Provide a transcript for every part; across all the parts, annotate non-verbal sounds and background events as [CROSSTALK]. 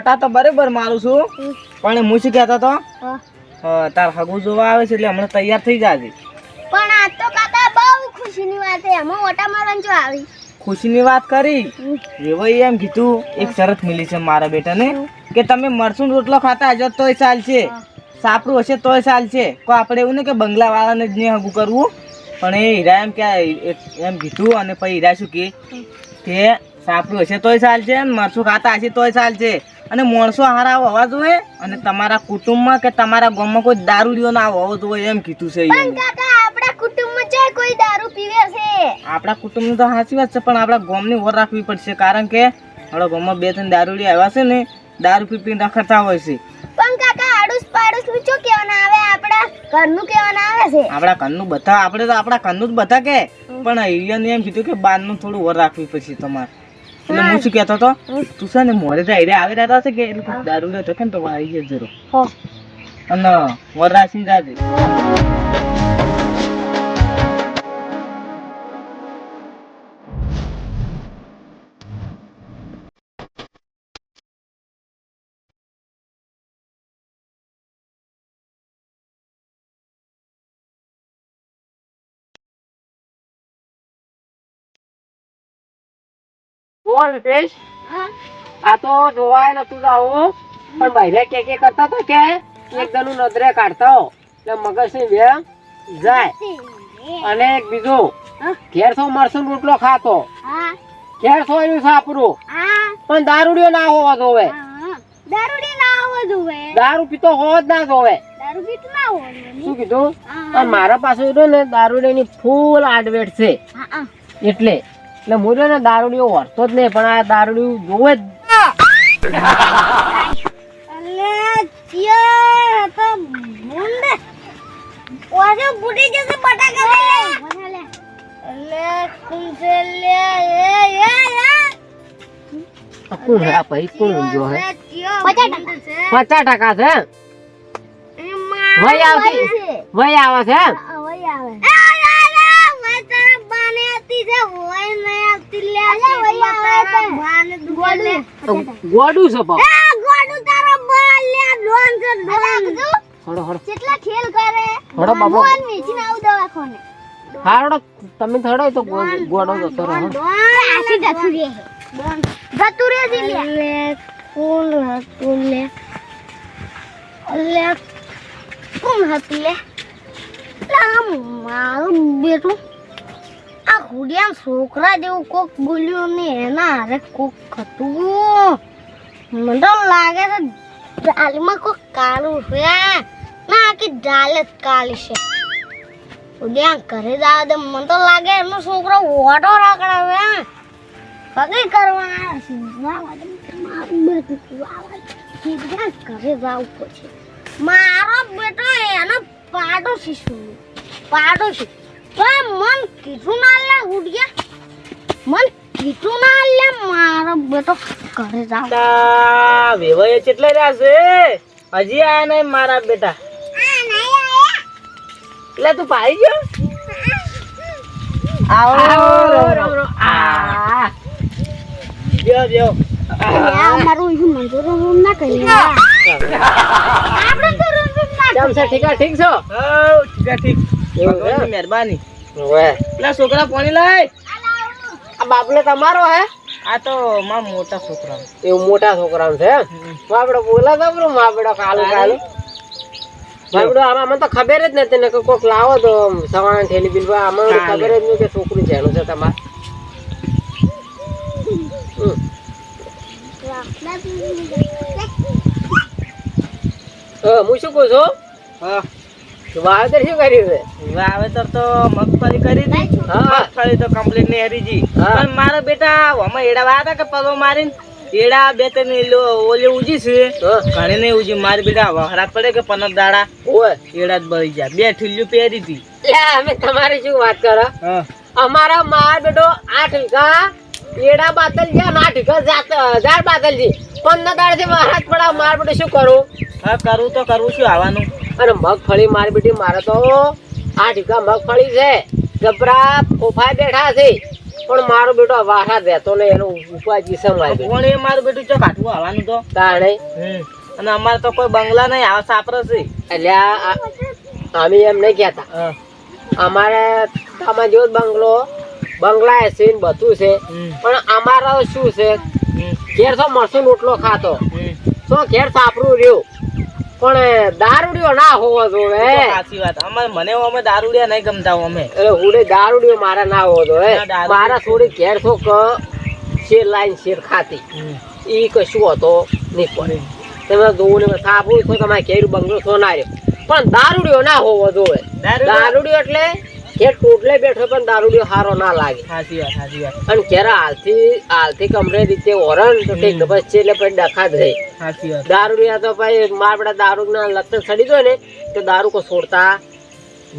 ઓટા તો બરાબર મારું છું. પણ હું શું કહેતો તો તાર હગુ જોવા આવે છે એટલે હમણાં તૈયાર થઈ જાજે. પણ આ તો કાકા બહુ ખુશીની વાત છે. એમાં ઓટા મારવાનું જો આવી? ખુશીની વાત કરી. એવોય એમ કીધું એક શરત મિલી છે મારા બેટાને કે તમે મરસું રોટલો ખાતા હજો તોય ચાલશે. સાપરું હશે તોય ચાલશે. કો આપણે એવું ને કે બંગલા વાળાને જ નહીં હગું કરવું. પણ એ હીરા એમ કે એમ કીધું અને પછી હીરા શું કે સાપરું હશે તોય ચાલશે મરસું ખાતા હશે તોય ચાલશે. અને માણસો હારા હોવા જોઈએ અને તમારા કુટુંબમાં કે તમારા ગામમાં કોઈ દારૂડિયો ના હોવો જોઈએ એમ કીધું છે પણ કાકા આપણા કુટુંબમાં છે કોઈ દારૂ પીવે છે? આપણા કુટુંબની તો સાચી વાત છે પણ આપણા ગામની ઓર રાખવી પડશે કારણ કે આપણા ગામમાં બે ત્રણ દારૂ આવ્યા છે ને દારૂ પી પીને રખડતા હોય છે. પણ કાકા આડુસ પાડુસનું શું કહેવાના આવે? આપણા ઘરનું કહેવાના આવે છે? આપણા ઘરનું બધા આપણે તો આપણા ઘરનું જ બધા કે પણ અહીંયા એમ કીધું કે બહારનું થોડું ઓર રાખવી પડશે તમારે. એટલે હું શું કહેતો હતો? તું છે ને મોરે તો આઈડિયા આવી રહ્યા છે કે એટલે દારૂ લેતો કે ને તો આવી જાય હો. અને વર રાખીને જાજે. કોણ રીતેશ આ તો જોવાય નતું જાવું પણ બહેરે કે કે કરતા હતા કે એક દનું નજરે કાઢતા. હો એટલે મગજની વેમ જાય અને એક બીજું. ઘેર સો મરસું રોટલો ખાતો. ઘેર સો એનું સાપરું. પણ દારૂડિયો ના હોવા જોવે. દારૂ પીતો હોવો જ ના જોવે. શું કીધું. મારા પાસે ને દારૂડિયાની ફૂલ આડવેટ છે. એટલે એટલે રહ્યો ને દારૂડીઓ વરતો જ નહીં પણ આ દારૂડિયું જોવે જ. પચાસ ટકા છે? વય જશે બટાકા લઈ લે એ છે કેટલા ખેલ કરે? આવું દવાખાને. તમે થડો તો ગોડો જતો રહો આશી જતું રહે છે લે. કોણ હતું લે. લે કોણ હતું લે. લે, મારું બેટું આ હુડિયા છોકરા જેવું કોક બોલ્યું ને એના હારે કોક હતું. મને લાગે છે ડાલમાં કોક કાળું છે. ના, આખી ડાલ જ કાળી છે. ઉડ્યા ઘરે જાવ દે. મને તો લાગે એમનો છોકરો ઓટો રાખડાવે કઈ સીધા ઘરે જાવ પછી મારો બેટો એનો પાડો શીશું પાડો એ મન કીધું ના લે ઉડ્યા. મન કીધું ના લે મારો બેટો ઘરે જાવ વેવાય કેટલા રહ્યા છે? હજી આયા નહીં મારા બેટા. એટલે તું પાઈ ગયો? આવો આવો. આ. બેહો બેહો મારું એવું મંજૂર રૂમ ના કરી આપણે તો રૂમ રૂમ ના કેમ છે? ઠીક ઠીક છો? ઠીક ઠીક. મહેરબાની. પેલા છોકરા પાણી લાય. આ બાપલે તમારો હે? આ તો માં મોટા છોકરા એવું મોટા છોકરા છે? માપડો બોલા તો બરું કાલુ કાલુ કાલું આમાં મને તો ખબર જ નથી ને કે કોક લાવો તો સવાણા થેલી બિલ આમાં ખબર જ નહીં કે છોકરું જેનું છે તમારે. હા, હું શું કહું છું? હા. વાવેતર શું કર્યું છે? વાવેતર તો મગફળી કરી હતી. મગફળી તો કમ્પ્લીટ નહીં હરીજી જી. પણ મારા બેટા અમે એડા વાયા કે પલો મારીને? એડા બે ત્રણ ઓલી ઉજી છે. ઘણી નહીં ઉજી. મારી બેટા વહરાત પડે કે પનક દાડા? એડા જ બળી જાય. બે ઠીલ્યું પહેરી હતી. અમે તમારી શું વાત કરો? અમારા માર બેટો આઠ વીઘા એડા બાતલ છે અને ઢીકર જાર બાતલ છે. પંદર દાડથી મહારાજ પડા માર બેટો શું કરું? હા કરવું તો કરવું શું આવવાનું? અને મગફળી માર બેટી મારે તો આ ઢીકા મગફળી છે. ગભરા ફોફાઈ બેઠા છે. પણ મારો બેટો વાહા રહેતો ને એનો ઉપાય જીસમ આવી પણ એ મારું બેટું? ચો કાઢવું આવવાનું તો. તાણે? અને અમારે તો કોઈ બંગલા નહીં આવા સાપરો છે. એટલે અમે એમ નહીં કહેતા. અમારે આમાં જેવો બંગલો બંગલા છે બધું છે. પણ અમારો શું છે. ઘેર તો મરસું રોટલો ખાતો. તો ઘેર સાપરું રહ્યું. પણ દારૂડિયો ના હોવો જોવે સાચી વાત. અમારે મને અમે દારૂડિયા નહીં ગમતા અમે. એટલે હુડે દારૂડિયો મારા ના હોવો જોવે મારા થોડી ઘેર તો ક શેર લાઈન શેર ખાતી. એ ઈ કશું હતો નહીં પડે તમે જોવું ને સાપરું તો તમારે ઘેર બંગલો તો ના રહ્યો પણ દારૂડિયો ના હોવો જોવે દારૂડિયો એટલે ઘેર ટોટલે બેઠો પણ દારૂડિયો હારો ના લાગે. સાચી વાત સાચી વાત. અને ઘેરા હાલથી હાલથી કમરે રીતે ઓરણ તો ઠીક બસ છે એટલે પછી ડખા જ રહી. સાચી વાત. દારૂડિયા તો ભાઈ માર બેટા દારૂ લક્ષણ સડી દો ને તો દારૂ કો છોડતા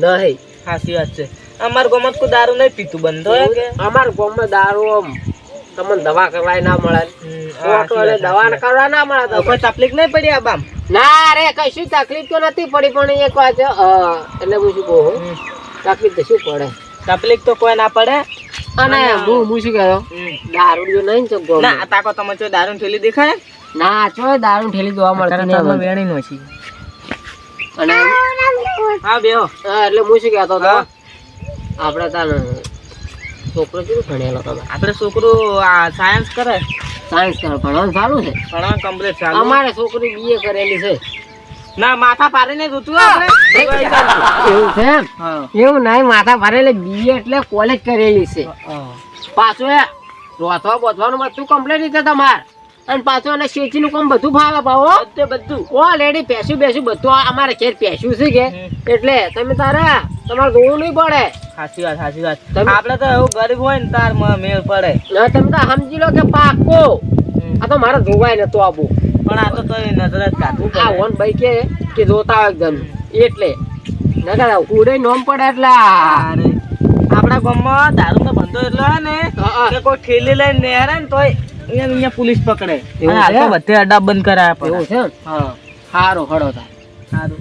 નહીં. સાચી વાત છે. અમાર ગામમાં કોઈ દારૂ નહીં પીતું બંધ હોય કે? અમાર ગામમાં દારૂ આમ તમને દવા કરવાય ના મળે. દવા કરવા ના મળે કોઈ તકલીફ નહીં પડી આ બામ? ના રે કશું તકલીફ તો નથી પડી પણ એક વાત એટલે હું શું કહું. તકલીફ તો શું પડે? તકલીફ તો કોઈ ના પડે. અને હું હું શું કહેતો દારૂ જો નહીં તો ગો ના તાકો તમે જો દારૂ ઠેલી દેખાય? ના ચો દારૂ ઠેલી જોવા મળતી નહીં હવે. વેણી નો છે અને હા બેહો. હા, એટલે હું શું કહેતો હતો. આપણે તાર છોકરો કેટલું ભણેલો તમે? આપણે છોકરું આ સાયન્સ કરે. સાયન્સ કરે ભણવાનું સારું છે? ભણવાનું કમ્પ્લીટ ચાલુ. અમારે છોકરી બીએ કરેલી છે. ના માથા પારે ને જોતું એવું છે એવું નહીં માથા ભરેલી બીએ એટલે કોલેજ કરેલી છે. પાછું એ રોથવા બોથવાનું બધું કમ્પ્લેટ રીતે તમારે. અને પાછું અને શેચીનું કામ બધું ભાવે ભાવો તે બધું ઓલરેડી પેશું બેસું બધું અમારે ઘેર પેશું છે કે? એટલે તમે તારે તમારે જોવું નહીં પડે. સાચી વાત સાચી વાત. આપડે તો એવું ગરીબ હોય ને તાર મેળ પડે. તમે તો સમજી લો કે પાકો આ તો મારે જોવાય નતું આબુ. પણ આ તો તોય નજર જ કાઢવું આ ઓન ભાઈ કે કે જોતા હોય એકદમ. એટલે. નગર ઉડે નોમ પડે એટલે. આપણા ગામમાં દારૂ નો બંધો એટલો હે ને. કે કોઈ ઠેલી લઈને નેહરે ને તોય અહીંયા અહીંયા પોલીસ પકડે. એવું તો છે? બધે અડ્ડા બંધ કરાયા એવું પડે છે ને? હા. સારું ખડો થાય સારું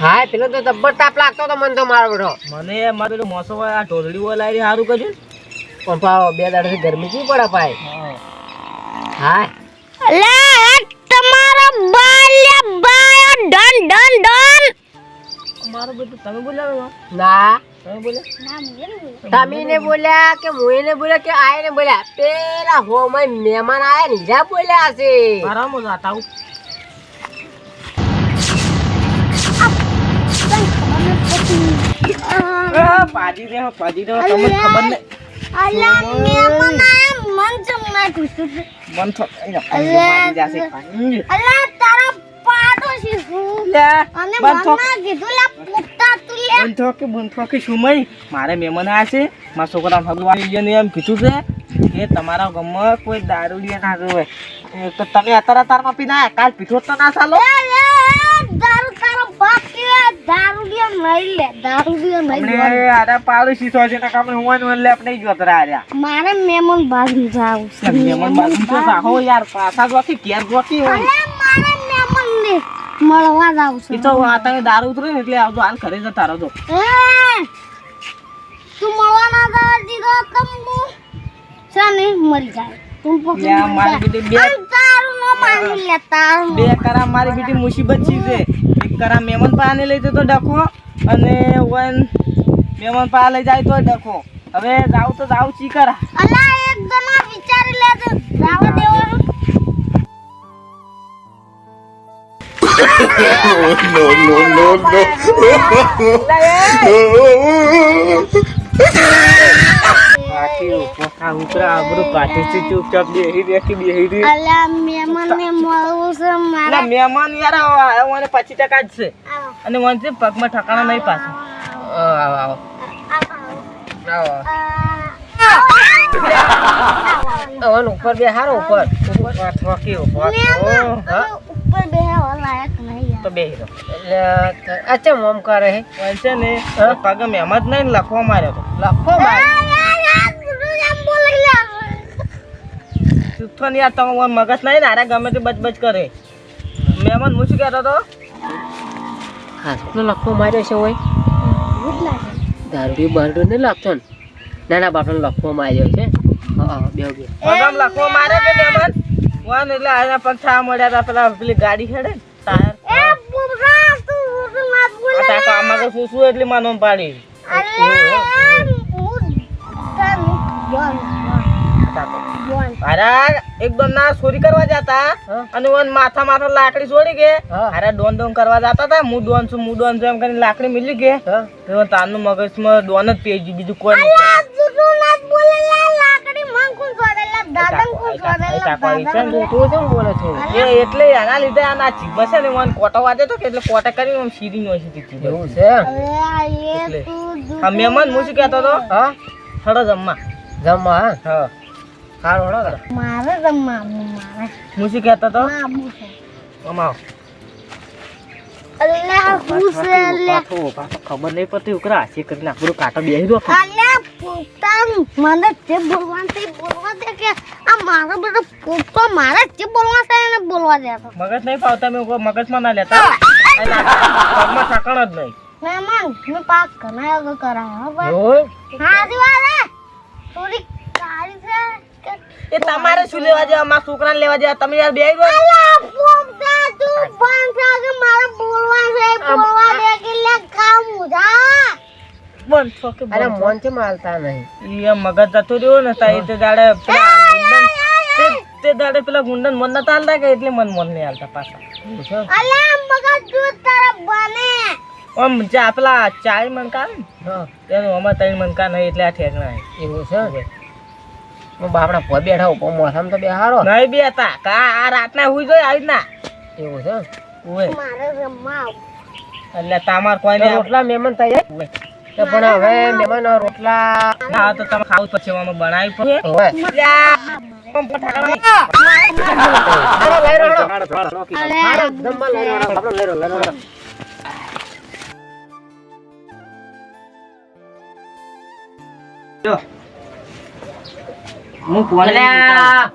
હા પેલો તો જબ્બર તાપ લાગતો તો મને તો મારો બેઠો મને મારે પેલું મોસો આ ઢોલડી લાવી સારું કરજો પણ પાવ બે દાડાથી ગરમી કેવી પડે ભાઈ? હા. અલે તમારા બાલ્યા બાયો ડન ડન ડન. મારું બધું તમે બોલાવો ના. તમે બોલ્યા તમે ને. બોલ્યા કે હું ને બોલ્યા કે આય ને બોલ્યા? પેલા હોમાં મહેમાન આયા ને જા બોલ્યા છે. મારા મો જાતા હું પાજી દે પાજી દે તમને ખબર નહીં. અલા મેમન આયા મન ચમ ના મન તો અલ્લા તારા પાડો છે અને મમ્મા કીધું લા પુખ્તા તું લે. બંધ કે બંધ કે શું મય? મારે મહેમાન આયા છે. મારા છોકરા ભગવાન ઇન્ડિયને એમ કીધું છે કે તમારા ગામમાં કોઈ દારૂડિયા ના જોવે. તો તમે અત્યારે તારમાં પીના કાલ પીધો તો ના ચાલો એ, એ, એ, દારૂ તારો બાપ પીવે દારૂ દિયો લે દારૂ પાડો છે ને કામે આપણે મારે બાજુ જાવું છે. મહેમાન બાજુ તો સાહો યાર પાછા જોકી ઘેર જોકી હોય. મારે ને મળવા જાવ છે. તો આ તમે દારૂ ઉતરે એટલે આવતો હાલ ઘરે જતા રહો તો મળવા ના જવા દીધો હું મરી જાય? તું પકડી મારી બે- નો માની લે બે કરા મારી બીટી મુસીબત છે છે એક કરા મેમન પાને લઈ જતો ડખો અને વન મેમન પા લઈ જાય તો ડખો. હવે જાવ તો જાવ ચી કરા અલા એક જણા વિચારી લેજો. જાવા દેવાનું [LAUGHS] પાટી ઉપોખા ઉપરા આબરૂ પાટી થી ચૂપચાપ બેહી બેઠી બેહી રહી. અલા મહેમાન ને મળવું છે એટલે મહેમાન યાર આવો મને પચીસ ટકા જ છે. અને મને પગમાં ઠકાણા નહીં પાછું. આવો આવો. આવો. આવો. ઉપર બે હારો ઉપર. ઉપર થોકી ઉપર ઉપર બેહવા લાયક નહીં યાર. તો બેહી રહો. એટલે અચ્છા મોમ કરે છે ને હા? પગે મહેમાન નહીં લખવા માર્યો તો. લખો આ, ચૂથો નહીં યાર તમે મગજ નહીં ને આરે ગમે તે બચ બચ કરે. મહેમાન હું શું કહેતો હતો? હાથનો લખો માર્યો છે હોય દારૂ બારડું નહીં લાગતો ને. નાના ના બાપડો માર્યો છે. હા બે બે. મગમ લખો મારે કે મહેમાન? વાન એટલે આના થા મળ્યા હતા પેલા પેલી ગાડી હેડે ટાયર. એ તું બોલે આ તા કામ શું શું એટલે માનો પાડી હું તન બોલ. અરે એકદમ ના ચોરી કરવા જતા. હા. અને વન માથા માથા લાકડી છોડી કે. અરે ડોન ડોન કરવા જતા હતા હું ડોન છું હું ડોન છું એમ કરીને લાકડી મિલી કે. હા. તો તારનું મગજમાં ડોન જ પેજ બીજું કોઈ નહીં અલા તું તું ના બોલે લા લાકડી માં કોણ છોડેલા દાદા કોણ છોડેલા ચાકવાળી છે ને. તું કેમ બોલે છો? એ એટલે એના લીધે આ ના જીભ છે ને વન કોટો વાજે તો કે એટલે કોટે કરીને આમ સીધી નો સીધી એવું છે? હા મહેમાન હું શું કહેતો હતો હા? થોડો જમવા. જમવા હા. હા સારું હળો મારે રમવાનું મારે. હું શું કહેતો તો મામુ છે. અલ્લાહ અલ્લાહ પાછો ખબર નહીં પડતી ઉકરા. છે કાંટો મને જે બોલવાનું છે બોલવા દે કે આ મારો પોતો મારે જે બોલવા છે એને બોલવા દે તો. મગજ નહીં પાવતા મેં મગજમાં ના લેતા. પગમાં જ નહીં. મહેમાન મેં પાક ઘણા કરાયો હો હા દિવાલે થોડી કાળી છે. કે એ તમારે શું લેવા જેવા? મારા છોકરાને લેવા જેવા? તમે યાર બે ગયો? અલ્યા પોતા તું બંધ થા કે મારે બોલવા છે બોલવા દે કે લે ખાવ મુજા બંધ છો કે અરે બંધ છે માલતા નહીં? ઈ મગજ જતું રહ્યો ને તા તે દાડે પેલા ગુંડન તે- તે દાડે પેલા ગુંડન મન નતા હાલતા કે એટલે મન મન નહીં હાલતા પાછા? એવું મગજ તું તારા બને. આમ ચા પેલા ચાય મણકા આવે ને. હા. તેનું અમારે ત્રણ મણકા નહીં એટલે આ ઠેકણા એવું છે? હું બાપડા ભોય બેઠા ઉપર મોસામાં તો બે હારો નહીં બેતા કા આ રાતના હુઈ જોઈ આવી ના એવું છે ઓય મારે રમવા એટલે તમાર કોઈને રોટલા મહેમાન તૈયાર ઓય. તો પણ હવે મહેમાન રોટલા ના તો તમે ખાવ પછી અમે બનાવી પડે ઓય. જો. હું પાણી લેતા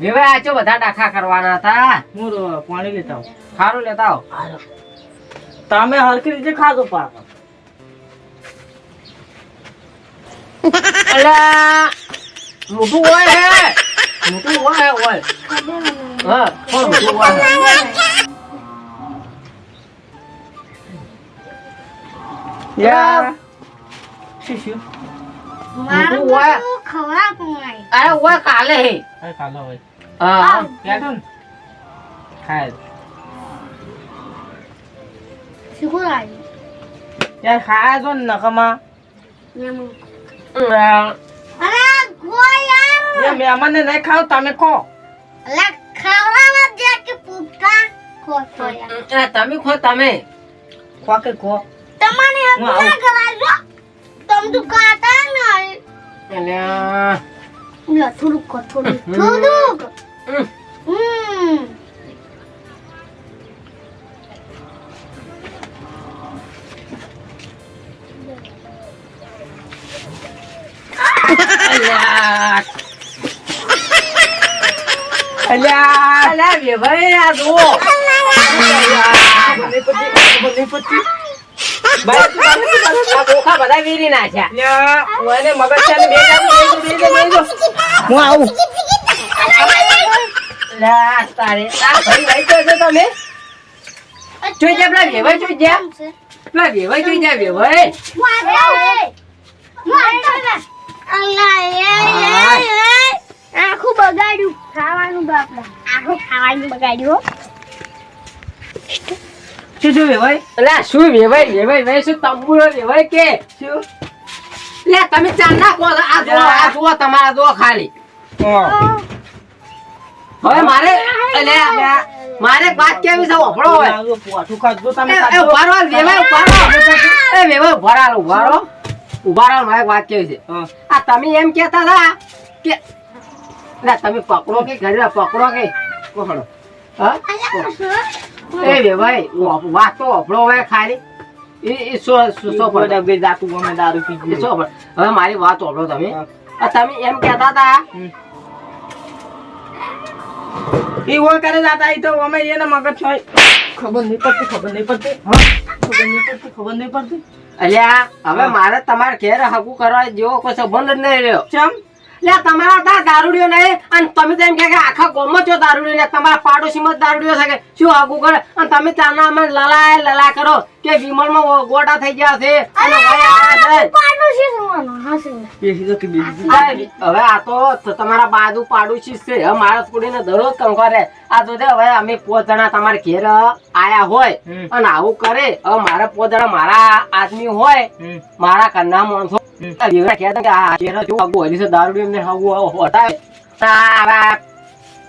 વિવે વેવાઈ બધા ડાખા કરવાના હતા? હું પાણી લેતા આવું. ખારું લેતા આવો. તમે હરખી રીતે ખાધો પાક. અલ્યા મોટું હોય હે. મોટું હોય હોય. હા કોણ મોટું હોય. યાર શું શું અરે હોય કાલે હે અરે કાલે. હોય. હા. ને? ખાય. શું આવી યાર ખાયા છો ને નખમાં? મહેમાન. અલ્યા, અરે ગો યાર. એ મહેમાનને નહીં ખાવ તમે ખો. અલા ખવડાવવા દે કે પૂપકા ખો તો યાર. તમે ખો તમે. ખો કે ખો? તમારે તમે તો કાતા નહીં. અલ્યા લે, થોડુંક થોડુંક. થોડુંક. હમ. અલ્યા અલ્યા અલ્યા વેવાઈ આ જો બને પછી બને પછી આ હું આવું તારે તમે જોઈ જા પેલા વેવાઈ જોઈ જા પેલા વેવાઈ જોઈ જા એ. આખું બગાડ્યું ખાવાનું બાપડા આખું ખાવાનું બગાડ્યું. શું શું વેવાય? અલા શું વેવાય વેવાય વેવાઈ શું તંબુરો વેવાય કે? શું? લે તમે ચાર ના કહો છો. આ જો આ જો તમારા જો ખાલી. હવે મારે અલે મારે વાત કેવી છે ઓફળો હોય. પોઠું ખાજો તમે એ એ ખાધું. ઊભા રહો, વેવાઈ ઊભા રહો. એ વેવાય ઉભારો. ઊભા રહો. ઊભા રહો, મારે વાત કેવી છે. આ તમે એમ કહેતા હતા કે ના તમે પકડો કે ઘરે પકડો કે? પકડો હા? એ વેવાઈ ઓ- વાત તો ઓફળો ખાલી. એ એ સો સો સો કોઈ પડે. અમે દારૂ પી સો પડે. હવે મારી વાત ઓફળો તમે. તમે એમ કહેતા હતા? હમ. ઓય કરે જાતા ઈ તો અમે એને મગજ હોય ખબર નહીં પડતી ખબર નહીં પડતી. ખબર નહીં પડતી ખબર નહીં પડતી. અલ્યા હવે મારે તમારે ઘેર હગું કરવા જેવો કોઈ સંબંધ જ નહીં રહ્યો. ચમ? લે તમારા ત્યાં દારૂડિયો નહીં. અને તમે તો એમ કે આખા ગામમાં જો દારૂડિયો ને તમારા પાડોશીમાં જ દારૂડિયો છે કે? શું આગું કરે? અને તમે ત્યાંના અમે લલાય લલા કરો કે વિમલમાં ગોટા થઈ ગયા છે. અને છે. તો હવે આ તો તમારા બાજુ પાડોશી છે. હવે મારા છોડીને દરરોજ કામ કરે આ તો છે હવે અમે પોત જણા તમારા ઘેર આયા હોય અને આવું કરે. હવે મારા પોત જણા મારા આદમી હોય. મારા ઘરના માણસો. એવડા કહેતા કે આ ઘેર જો આગું હરી છે દારૂ એમને આગું હટાવે હવે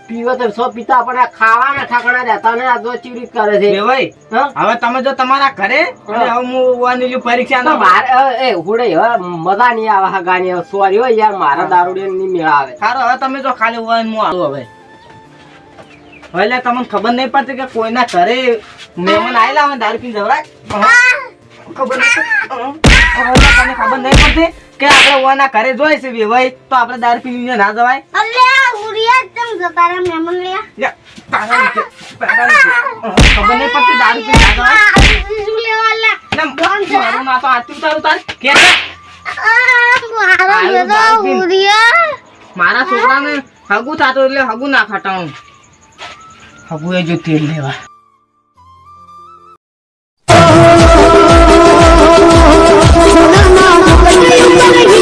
પીવો તો સો પીતા પણ આ ખાવાના ઠાકણા રહેતા ને આ જો ચીરી કરે છે ભાઈ હા? હવે તમે જો તમારા ઘરે અને હવે હું વાની પરીક્ષા ના મારે હવે એ હુડે હવે મજા નહીં આવે હગાની સોરી હોય યાર મારા દારૂ ની મેળ આવે સારું હવે તમે જો ખાલી વન હું આવું હવે એટલે તમને ખબર નહીં પડતી કે કોઈના ઘરે મહેમાન આવેલા હોય દારૂ પીને જવરાય ખબર નહીં. હવે તમને ખબર નહીં પડતી કે આપણે ઓના ઘરે જોઈ છે તો આપણે દારૂ પીને ના જવાય? અલ્યા ઉરિયા તમ જતા રે લે તારા લીધે, તારા લીધે. ખબર નહીં પડતી દારૂ પીને ના જવાય? આ લેવા લે ને મારું ના તો આટલું તારું. તારે કે મારો છોકરાને હગુ થતું એટલે હગુ ના ખટાવું હગુ એ જો તેલ લેવા. Thank you.